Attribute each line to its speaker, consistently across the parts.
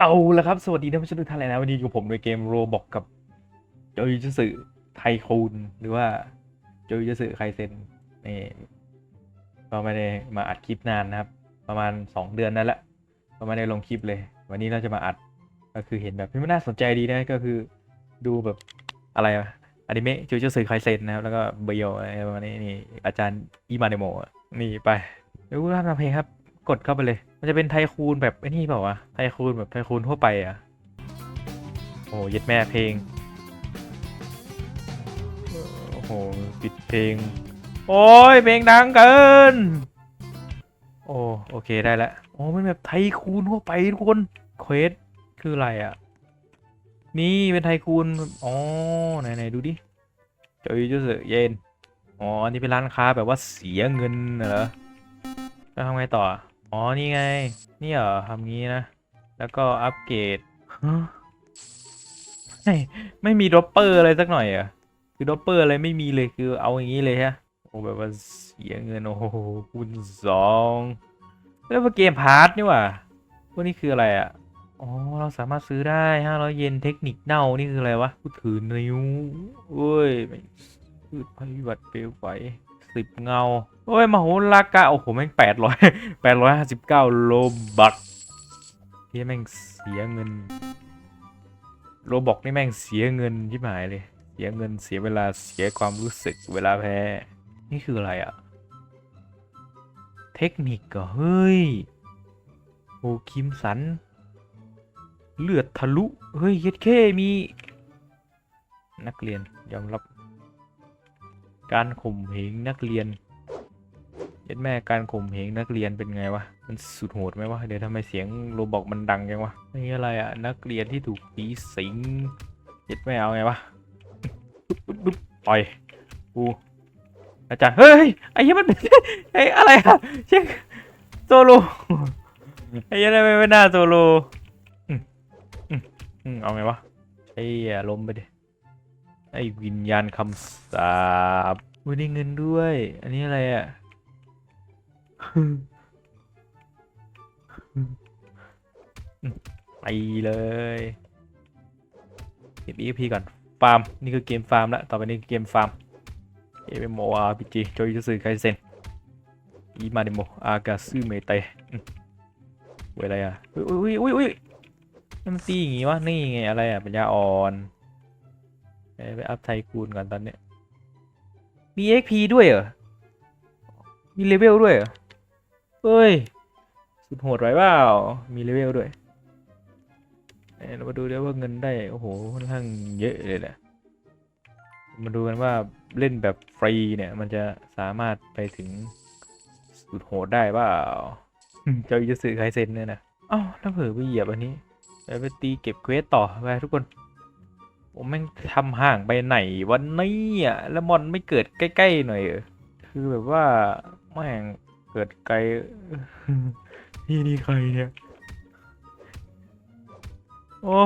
Speaker 1: เอาละครับ สวัสดีท่านผู้ชมทุกท่านเลยนะวันนี้อยู่ผมในเกมโรบอกกับโจยจสึไทคูนหรือว่าโจยจสึไคเซนนี่ก็ไม่ได้มาอัดคลิปนานนะครับ ประมาณ 2 เดือนนั่นแหละก็ไม่ได้ลงคลิปเลย วันนี้เราจะมาอัดก็คือเห็นแบบที่มันน่าสนใจดีนะก็คือดูแบบอะไรอะอนิเมะโจยจสึไคเซนนะครับ แล้วก็เบียวอะไรประมาณนี้นี่อาจารย์อิมาเนโมะนี่ไปเดี๋ยวทำเพลงครับ กดเข้าไปเลย มันจะเป็นไทคูนแบบไอ้นี่เปล่าวะไทคูนแบบไทคูนทั่วไปอะ โอ้เย็ดแม่เพลง โอ้โห ปิดเพลง โอ้ยเพลงดังเกิน โอ้โอเคได้ล้วโอ้มันแบบไทคูนทั่วไปทุกคน เควสคืออะไรอะ นี่เป็นไทคูนอ๋อไหนไหนดูดิจอยจุสเย็น อ๋อ อันนี้เป็นร้านค้าแบบว่าเสียเงินเหรอแล้วทำไงต่อ อ๋อ นี่ไง นี่เหรอทำงี้นะ แล้วก็อัปเกรดฮะไม่ไม่มีดรอปเปอร์อะไรสักหน่อยอะ คือดรอปเปอร์อะไรไม่มีเลยคือเอาอย่างนี้เลยฮะ โอ้แบบว่าเสียเงิน โอ้โหคูณสองแล้วเกมพาร์ทนี่ว่าพวกนี้คืออะไรอะ อ๋อ เราสามารถซื้อได้ห้าร้อยเยนเทคนิคเน่านี่คืออะไรวะกูถือนิ้วเอ้ยพืชพิบัติเปลวไฟสิบเงา โอ้ยมโหลากาโอ้โหแม่งแปดร้อยแปดร้อยห้าสิบเก้าโลบักเฮียแม่งเสียเงินโลบอกนี่แม่งเสียเงินที่หมายเลย เสียเงินเสียเวลาเสียความรู้สึกเวลาแพ้ นี่คืออะไรอะเทคนิคเหรอเฮ้ยโอ้คิมสัน เลือดทะลุ เฮ้ยเย็ดเคมี นักเรียนยอมรับ การข่มเหงนักเรียน ย็ดแม่การข่มเหงนักเรียนเป็นไงวะ มันสุดโหดไหมวะ เดี๋ยวทำไมเสียงโรบอกมันดังจังวะนี่อะไรอะ นักเรียนที่ถูกผีสิงเย็ดแม่เอาไงวะปึ๊บปล่อยกูอาจารย์ เฮ้ย ไอ้เหี้ยมันไอ้อะไรอะเช็คโซโล ไอ้เหี้ยอะไรไม่น่าโซโลอืมอืมอืมเอาไงวะ ไอ้ลมไปดิ ไอ้วิญญาณคำสาปอุ้ยได้เงินด้วย อันนี้อะไรอะ ไปเลยเก็บ EP ก่อน ฟาร์ม นี่คือเกมฟาร์มแล้ว ต่อไปนี้คือเกมฟาร์ม MMORPG โจย u สึไคเซนอีมาเดโมอากาซึเมเตะอืมเวอะไรอะอุ้ยอุ้ยอุ้ยอุ้ยมันตีอย่างงี้วะ นี่ไงอะไรอะปัญญาอ่อนไปอัพไทคูนก่อนตอนเนี้ยมี XP ด้วยเหรอ มีเลเวลด้วยเหรอ เฮ้ย สุดโหดไว้เปล่ามีเลเวลด้วยเอ้ยเรามาดูเดี๋ยวว่าเงินได้ โอ้โหค่อนข้างเยอะเลยแหละมาดูกันว่าเล่นแบบฟรีเนี่ย มันจะสามารถไปถึงสุดโหดได้เปล่าเจ้าจะสื่อไคเซนเนี่ยนะเอ้าถ้าเผลอไปเหยียบอันนี้ไปไปตีเก็บเควสต่อไปทุกคน ผมแม่งทำห่างไปไหนวันนี้อะแล้วมอนไม่เกิดใกล้ ๆ หน่อยเหรอคือแบบว่าแม่ง เกิดไกล นี่นี่ใครเนี่ย โอ้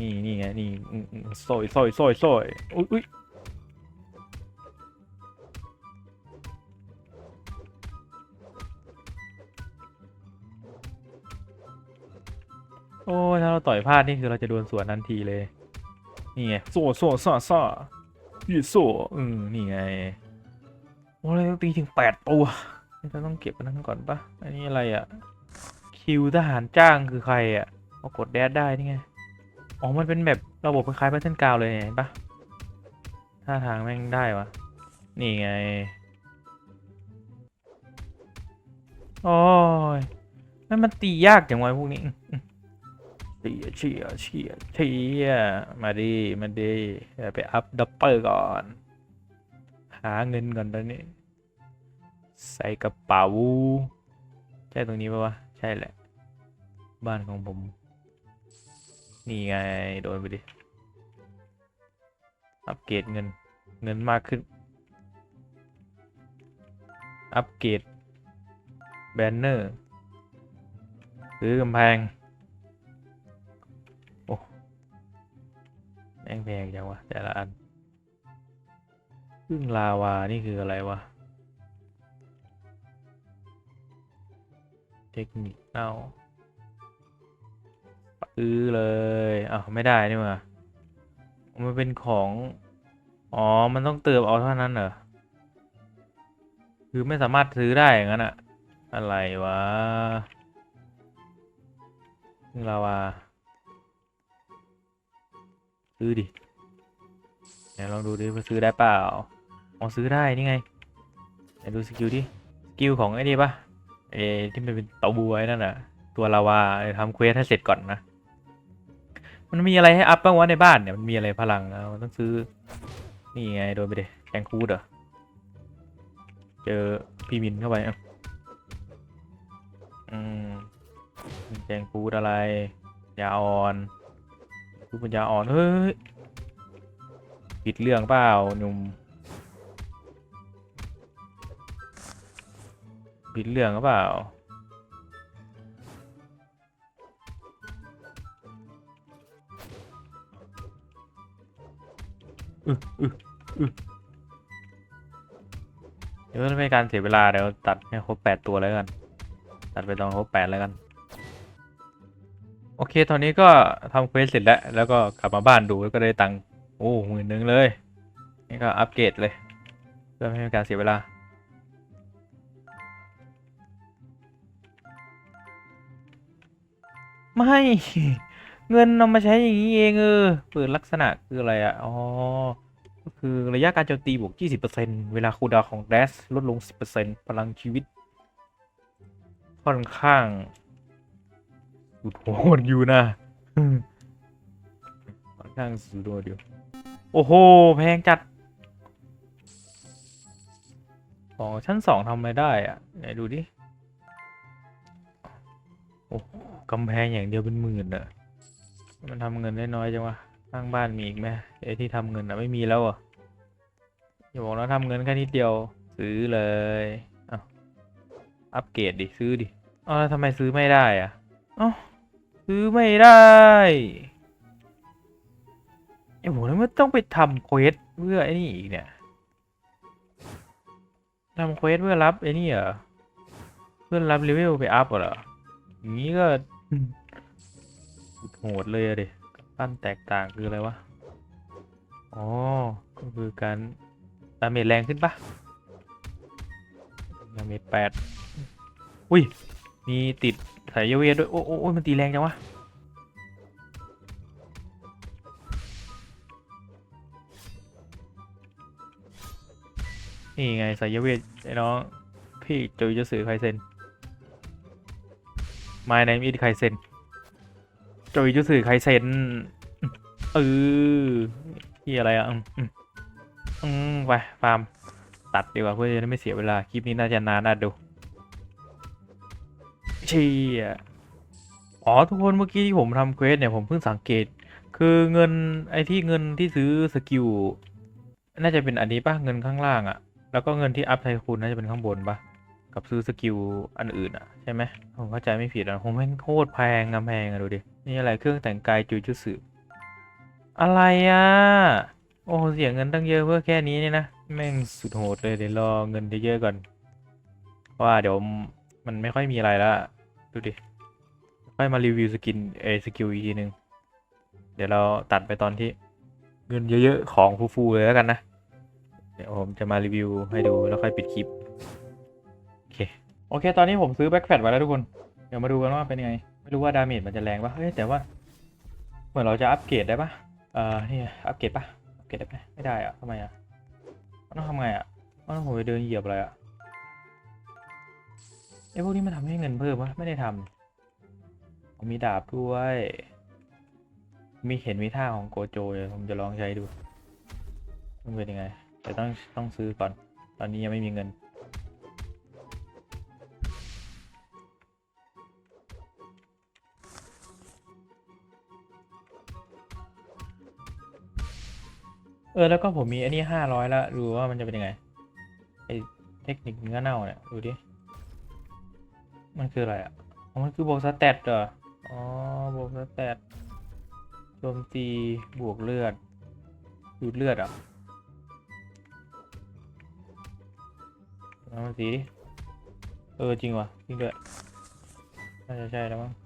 Speaker 1: นี่นี่ไงนี่อืมอืมซอยซอยซอยซอยอุ้ยอุ้ยโอ้ ถ้าเราต่อยพลาดนี่คือเราจะโดนสวนทันทีเลย นี่ไงโซ่โซ่ซ่าซ่ายืดโซ่อืมนี่ไง อ้ยต้องตีถึงแปดตัวนี่เราต้องเก็บอันนั้นก่อนปะอันนี้อะไรอะคิวทหารจ้างคือใครอะเอากดแดดได้นี่ไง อ๋อ มันเป็นแบบระบบคล้ายๆแพทเทิร์นกาวเลยเห็นปะท่าทางแม่งได้วะ นี่ไง โอ้ยนั่นมันตียากจังวะพวกนี้เชียเชียเชียเชียมาดี มาดี ไปอัพดับเบิลก่อน หาเงินก่อนตอนนี้ ใส่กระเป๋า ใช่ตรงนี้ปะวะ ใช่แหละ บ้านของผม นี่ไง โดนไปดิ อัปเกรดเงิน เงินมากขึ้น อัปเกรดแบนเนอร์ซื้อกำแพง โอ้แม่งแพงจังวะแต่ละอัน พึ่งลาวา นี่คืออะไรวะ เทคนิคเน่าซื้อเลยอ้าวไม่ได้นี่หว่ามันเป็นของ อ๋อ มันต้องเติมเอาเท่านั้นเหรอ คือไม่สามารถซื้อได้อย่างนั้นอะอะไรวะนี่ลาวาซื้อดิไหนลองดูดิว่าซื้อได้เปล่า อ๋อซื้อได้นี่ไงไหนดูสกิลดิสกิลของไอ้นี่ปะเอที่มันเป็นเตาบัวไอ้นั่นอะตัวลาวาทำเควสให้เสร็จก่อนนะ มันมีอะไรให้อัพบ้างวะในบ้านเนี่ยมันมีอะไรพลังอะมันต้องซื้อ นี่ไงโดนไปเดแกงคูดเหรอ เจอพี่มินเข้าไปอะอืมแกงคูดอะไร ยาอ่อนคูดป็นยาอ่อน เฮ้ย ผิดเรื่องเปล่าหนุ่ม ผิดเรื่องหรือเปล่า อึอึอึเดี๋ยวไม่เป็นการเสียเวลาเดี๋ยวตัดให้ครบแปดตัวแล้วกัน ตัดไปตอนครบแปดแล้วกัน โอเค ตอนนี้ก็ทำเควสเสร็จแล้ว แล้วก็กลับมาบ้านดูแล้วก็ได้ตังค์ โอ้หมื่นหนึ่งเลย นี่ก็อัปเกรดเลย เพื่อไม่ให้การเสียเวลา ไม่ เงินนำมาใช้อย่างนี้เองเออเปิดลักษณะคืออะไรอะอ๋อก็คือระยะการโจมตีบวก 20%เวลาคูลดาวของแดสลดลง 10%พลังชีวิต ค่อนข้างสุดโหดอยู่นะค่อนข้างสุดโหดอยู่โอ้โห แพงจัดของชั้นสองทำอะไรได้อะไหนดูดิโอ้โห กำแพงอย่างเดียวเป็นหมื่นอะมันทำเงินได้น้อยจังวะข้างบ้านมีอีกไหมไอ้ที่ทำเงินอะไม่มีแล้วอะอย่าบอกนะทำเงินแค่นิดเดียวซื้อเลยอ้าอัปเกรดดิซื้อดิอ้าวทำไมซื้อไม่ได้อะอ้าซื้อไม่ได้ไอ้โหแล้วมันต้องไปทำเควสเพื่อไอ้นี่อีกเนี่ยทำเควสเพื่อรับไอ้นี่เหรอเพื่อรับเลเวลไปอัพเหรออย่างนี้ก็ โหดเลยอะดิปั้นแตกต่างคืออะไรวะ อ๋อ ก็คือการดาเมจแรงขึ้นปะดาเมจแปดอุ้ย มีติดสายเวทด้วย โอ้โอ้ยมันตีแรงจังวะ นี่ไงสายเวทไอ้น้อง พี่จุยจะสื่อไครเซน My name is ไคเซนจุยจะสื่อไคเซนเออที่อะไรอะอืมอืมไปฟาร์ม ตัดดีกว่าเพื่อจะได้ไม่เสียเวลา คลิปนี้น่าจะนานน่าดูเชี่ยอ๋อ ทุกคนเมื่อกี้ที่ผมทำเควสเนี่ย ผมเพิ่งสังเกต คือเงินไอ้ที่เงินที่ซื้อสกิล น่าจะเป็นอันนี้ป่ะ เงินข้างล่างอะแล้วก็เงินที่อัพไทคูนน่าจะเป็นข้างบนป่ะ กับซื้อสกิลอันอื่นอะใช่ไหมผมเข้าใจไม่ผิดอะผมแม่งโคตรแพงกำแพงอะดูดิ นี่อะไรเครื่องแต่งกายจูจุสึอะไรอะโอ้เสียเงินตั้งเยอะเพื่อแค่นี้เนี่ยนะ แม่งสุดโหดเลยเดี๋ยวรอเงินเยอะๆก่อนว่าเดี๋ยวมันไม่ค่อยมีอะไรแล้วอะดูดิ ค่อยมารีวิวสกินเอสกิลอีกทีหนึ่งเดี๋ยวเราตัดไปตอนที่เงินเยอะๆของฟูๆเลยแล้วกันนะ เดี๋ยวผมจะมารีวิวให้ดูแล้วค่อยปิดคลิป โอเค ตอนนี้ผมซื้อแบ็คแฟตไว้แล้วทุกคน เดี๋ยวมาดูกันว่าเป็นยังไง ไม่รู้ว่าดาเมจมันจะแรงปะเฮ้ย แต่ว่า เหมือนเราจะอัปเกรดได้ปะเอ่อ นี่ อัปเกรดปะอัปเกรดได้ไหมไม่ได้อะทำไมอะมันต้องทำไงอะมันต้องผมไปเดินเหยียบอะไรอะไอพวกนี้มันทำให้เงินเพิ่มปะไม่ได้ทำผมมีดาบด้วย มีเห็นมีท่าของโกโจเลยผมจะลองใช้ดูมันเป็นยังไง แต่ต้องต้องซื้อก่อน ตอนนี้ยังไม่มีเงิน เออแล้วก็ผมมีอันนี้ห้าร้อยแล้วดูว่ามันจะเป็นยังไงไอเทคนิคเนื้อเน่าเนี่ยดูดิ มันคืออะไรอะมันคือบวกสแตทเหรอ อ๋อบวกสแตทโจมตีบวกเลือดดูดเลือดอะเอามาสีดิ เออจริงว่ะจริงด้วยน่าจะใช่แล้วมั้ง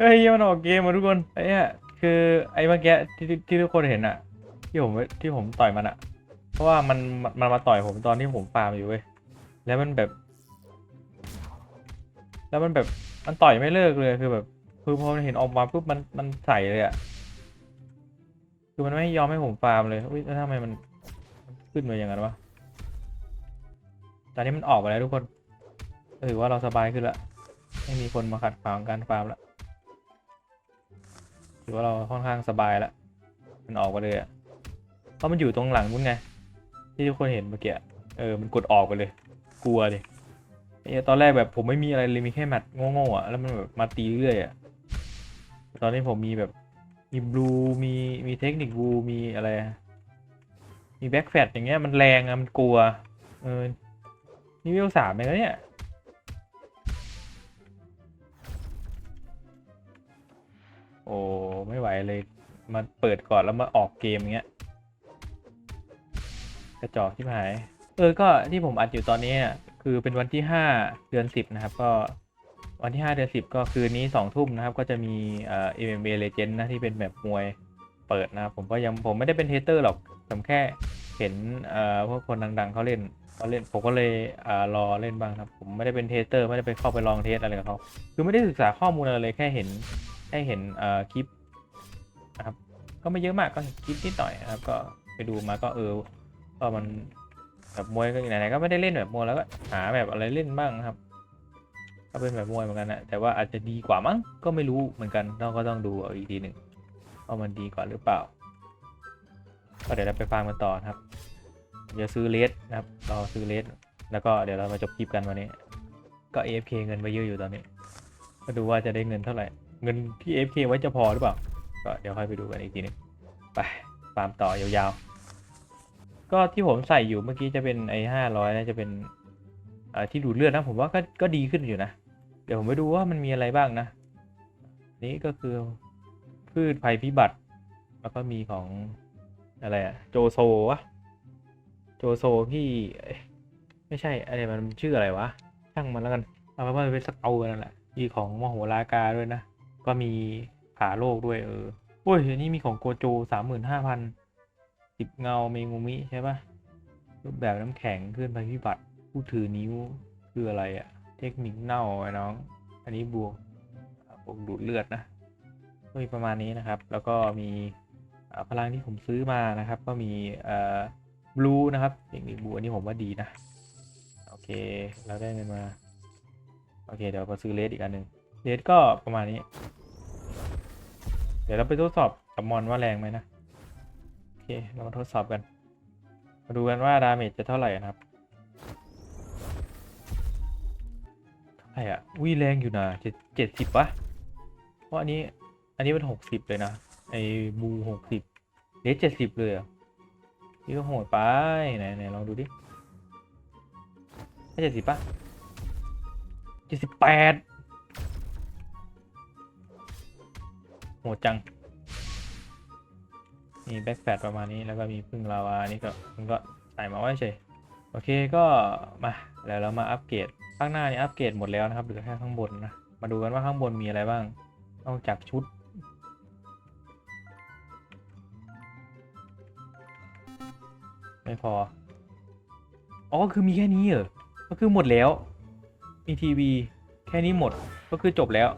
Speaker 1: เอ้ยมันออกเกมมาทุกคนไอ้เนี่ยคือไอ้เมื่อกี้ที่ที่ทุกคนเห็นอะที่ผมที่ผมต่อยมันอะเพราะว่ามันมันมาต่อยผมตอนที่ผมฟาร์มอยู่เว้ยแล้วมันแบบ แล้วมันแบบมันต่อยไม่เลิกเลยคือแบบคือพอเห็นออกมาปุ๊บมันมันใส่เลยอะคือมันไม่ยอมให้ผมฟาร์มเลยอุ้ยแล้วทำไมมันมันขึ้นมาอย่างนั้นวะตอนนี้มันออกไปแล้วทุกคนถือว่าเราสบายขึ้นละไม่มีคนมาขัดขวางการฟาร์มละ ถือว่าเราค่อนข้างสบายละมันออกไปเลยอะเพราะมันอยู่ตรงหลังนู้นไง ที่ทุกคนเห็นเมื่อกี้เออมันกดออกไปเลย กลัวดิไอ้ตอนแรกแบบผมไม่มีอะไรเลยมีแค่แมตช์โง่ๆอะแล้วมันแบบมาตีเรื่อยอะตอนนี้ผมมีแบบมีบลูมีมีเทคนิคบลูมีอะไร มีแบ็กแฟตอย่างเงี้ยมันแรงอะมันกลัวเออนี่วิวสามเลยนะเนี่ย อ้ไม่ไหวเลยมาเปิดก่อนแล้วมาออกเกมอย่างเงี้ยกระจอกที่หาย เออก็ที่ผมอัดอยู่ตอนนี้คือเป็นวันที่ห้าเดือนสิบนะครับ ก็วันที่ห้าเดือนสิบก็คืนนี้สองทุ่มนะครับ ก็จะมีเอ่อ MMA Legend นะที่เป็นแบบมวยเปิดนะครับ ผมก็ยังผมไม่ได้เป็นเทสเตอร์หรอกผมแค่เห็นเอ่อพวกคนดังๆเขาเล่นเขาเล่นผมก็เลยอ่ารอเล่นบ้างครับ ผมไม่ได้เป็นเทสเตอร์ไม่ได้ไปเข้าไปลองเทสอะไรกับเขาคือไม่ได้ศึกษาข้อมูลอะไรเลยแค่เห็น แค่เห็นเอ่อคลิปนะครับ ก็ไม่เยอะมากก็เห็นคลิปนิดหน่อยนะครับ ก็ไปดูมาก็เออก็มันแบบมวยก็ไหนๆก็ไม่ได้เล่นแบบมวยแล้วก็หาแบบอะไรเล่นบ้างครับ ก็เป็นแบบมวยเหมือนกันนะแต่ว่าอาจจะดีกว่ามั้งก็ไม่รู้เหมือนกันเราก็ต้องดูเอาอีกทีหนึ่งว่ามันดีกว่าหรือเปล่า ก็เดี๋ยวเราไปฟังกันต่อนะครับเดี๋ยวซื้อเลสนะครับ เราซื้อเลสแล้วก็เดี๋ยวเรามาจบคลิปกันวันนี้ ก็ AFK เงินไปเยอะอยู่ตอนนี้ก็ดูว่าจะได้เงินเท่าไหร่ เงินที่ AFK ไว้จะพอหรือเปล่า ก็เดี๋ยวค่อยไปดูกันอีกทีหนึงไปฟาร์มต่อยาวๆ ก็ที่ผมใส่อยู่เมื่อกี้จะเป็นไอ้ห้าร้อยนะจะเป็นที่ดูดเลือดนะผมว่าก็ก็ดีขึ้นอยู่นะ เดี๋ยวผมไปดูว่ามันมีอะไรบ้างนะ นี่ก็คือพืชภัยพิบัติ แล้วก็มีของอะไรอะโจโซวะโจโซพี่ไม่ใช่อะไรมันชื่ออะไรวะช่างมันแล้วกันเอาเป็นว่าเป็นสักเอานั่นแหละมีของมโหรากาด้วยนะ ก็มีผาโลกด้วยเออโอ้ยอันนี้มีของโกโจสามหมื่นห้าพันสิบเงาเมงูมิใช่ปะรูปแบบน้ำแข็งขึ้นภัยพิบัติผู้ถือนิ้วคืออะไรอะเทคนิคเน่าไอ้น้อง อันนี้บวกบวกดูดเลือดนะก็มีประมาณนี้นะครับ แล้วก็มีพลังที่ผมซื้อมานะครับ ก็มีเอ่อบลูนะครับเทคนิคบลูอันนี้ผมว่าดีนะ โอเค เราได้เงินมา โอเค เดี๋ยวมาซื้อเลสอีกอันหนึ่ง เลสก็ประมาณนี้ เดี๋ยวเราไปทดสอบกับมอนว่าแรงไหมนะ โอเค เรามาทดสอบกัน มาดูกันว่าดาเมจจะเท่าไหร่นะครับ เท่าไหร่อะวิแรงอยู่นะเจ็ดเจ็ดสิบวะเพราะอันนี้ อันนี้เป็นหกสิบเลยนะ ไอ้บูหกสิบเลสเจ็ดสิบเลยอะนี่ก็โหดไป ไหนไหนลองดูดิเจ็ดสิบปะเจ็ดสิบแปด โหดจัง มีแบ็กแฟดประมาณนี้แล้วก็มีพึ่งลาวานี่ก็มันก็ใส่มาไว้เฉยโอเคก็มาแล้วเรามาอัปเกรดข้างหน้านี่อัปเกรดหมดแล้วนะครับเหลือแค่ข้างบนนะมาดูกันว่าข้างบนมีอะไรบ้างนอกจากชุดไม่พอ อ๋อ คือมีแค่นี้เหรอ ก็คือหมดแล้ว มีทีวี แค่นี้หมด ก็คือจบแล้ว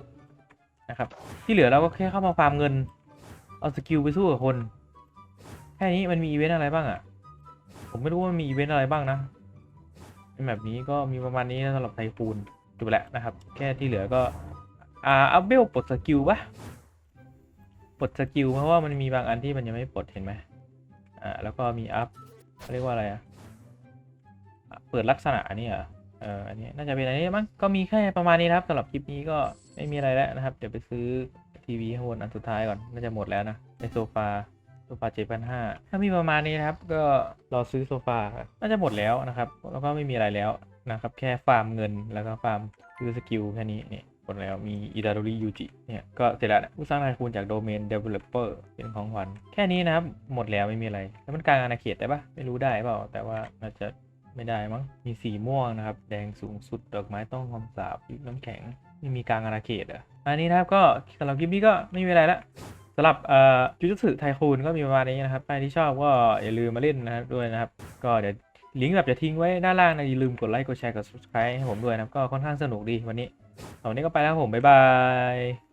Speaker 1: นะครับ ที่เหลือเราก็แค่เข้ามาฟาร์มเงิน เอาสกิลไปสู้กับคน แค่นี้มันมีอีเวนต์อะไรบ้างอะ่ะ ผมไม่รู้ว่ามันมีอีเวนต์อะไรบ้างนะเป็นแบบนี้ก็มีประมาณนี้นะสำหรับไทคูนจบแล้วนะครับ แค่ที่เหลือก็ อ่าอัพเบลปลดสกิลปะปลดสกิลเพราะว่ามันมีบางอันที่มันยังไม่ปลดเห็นไหมอ่าแล้วก็มีอัพเขาเรียกว่าอะไรอะ่ะเปิดลักษณะนนี้เหรอ เอออันนี้น่าจะเป็นอันนี้มั้งก็มีแค่ประมาณนี้นะครับสำหรับคลิปนี้ก็ไม่มีอะไรแล้วนะครับ เดี๋ยวไปซื้อทีวีข้างบนอันสุดท้ายก่อน น่าจะหมดแล้วนะ ในโซฟาโซฟาเจ็ดพันห้าถ้ามีประมาณนี้นะครับ ก็รอซื้อโซฟา น่าจะหมดแล้วนะครับ แล้วก็ไม่มีอะไรแล้วนะครับ แค่ฟาร์มเงินแล้วก็ฟาร์มซื้อสกิลแค่นี้เนี่ยหมดแล้วมีอิดารุริยูจิเนี่ยก็เสร็จแล้วผู้สร้างรายคูณจากโดเมน developer เป็นของขวัญแค่นี้นะครับ หมดแล้วไม่มีอะไร แล้วมันกลางอาณาเขตได้ปะไม่รู้ได้เปล่าแต่ว่าน่าจะ ไม่ได้มั้ง มีสีม่วงนะครับ แดงสูงสุด ดอกไม้ต้องคำสาบยุคน้ำแข็ง ไม่มีกลางอาณาเขตอะอันนี้นะครับก็สำหรับคลิปนี้ก็ไม่มีอะไรละสำหรับเอ่อจุสึไทคูนก็มีประมาณนี้นะครับใครที่ชอบก็อย่าลืมมาเล่นนะครับด้วยนะครับ ก็เดี๋ยวลิงก์แบบจะทิ้งไว้ด้านล่างนะอย่าลืมกดไลค์กดแชร์กด subscribe ให้ผมด้วยนะครับก็ค่อนข้างสนุกดีวันนี้ตอนนี้ก็ไปแล้วผมบ๊ายบาย